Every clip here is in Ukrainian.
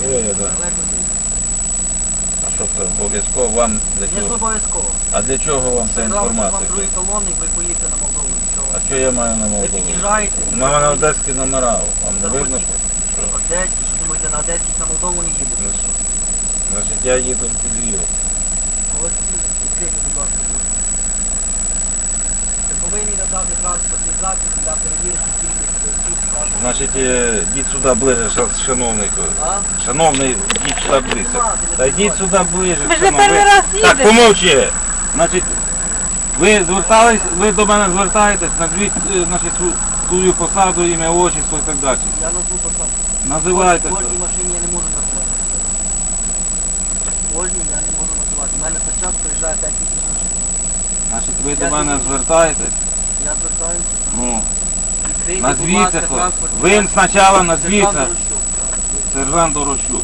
Да. Далеко. А що це обов'язково вам для Не чого? обов'язково. А для чого вам ця Я вам інформація? другий талонник, ви поїдете на Молдову. Що? А що я маю на Молдову? під'їжджаєте? У мене одеські номера. Вам не видно? Що? Одеський, що думаєте, на Одеський на Молдову не їдете? Ну, що? Значить, я їду в Київ. Ось відкрийте, будь ласка, будь. Ви повинні надати транспортний засіб для перевірки кількості? Значить, е, йдіть сюди ближе, шановний. А? Шановний, йдіть сюди ближче. Та йдіть сюди ближе. Ви ж не перший раз Так, їдете. помовчи. Значить, ви звертались, ви до мене звертаєтесь, назвіть е, значить, свою- посаду, ім'я, отчество і так далі. Я назву посаду. Називайте. В кожній машині я не можу називати. В кожній я не можу називати. У мене за час приїжджає 5 тисяч машин. Значить, ви Я до мене звертаєтесь. Я звертаюся. Ну, назвіться. Ви засіб. спочатку назвіться. Сержант Дорощук.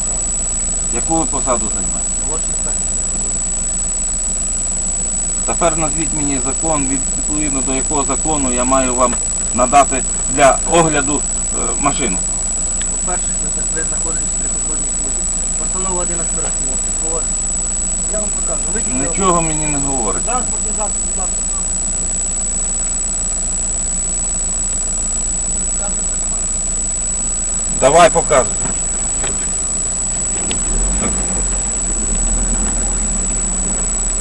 Яку ви посаду займаєте? Молодший. Тепер назвіть мені закон, відповідно до якого закону я маю вам надати для огляду е, машину. По-перше, ви, знаходитесь при прикордонній службі. Постанова 11 років. Говорить. Я вам покажу. Нічого мені не говорить. Транспортний засіб, будь ласка. Давай показуй.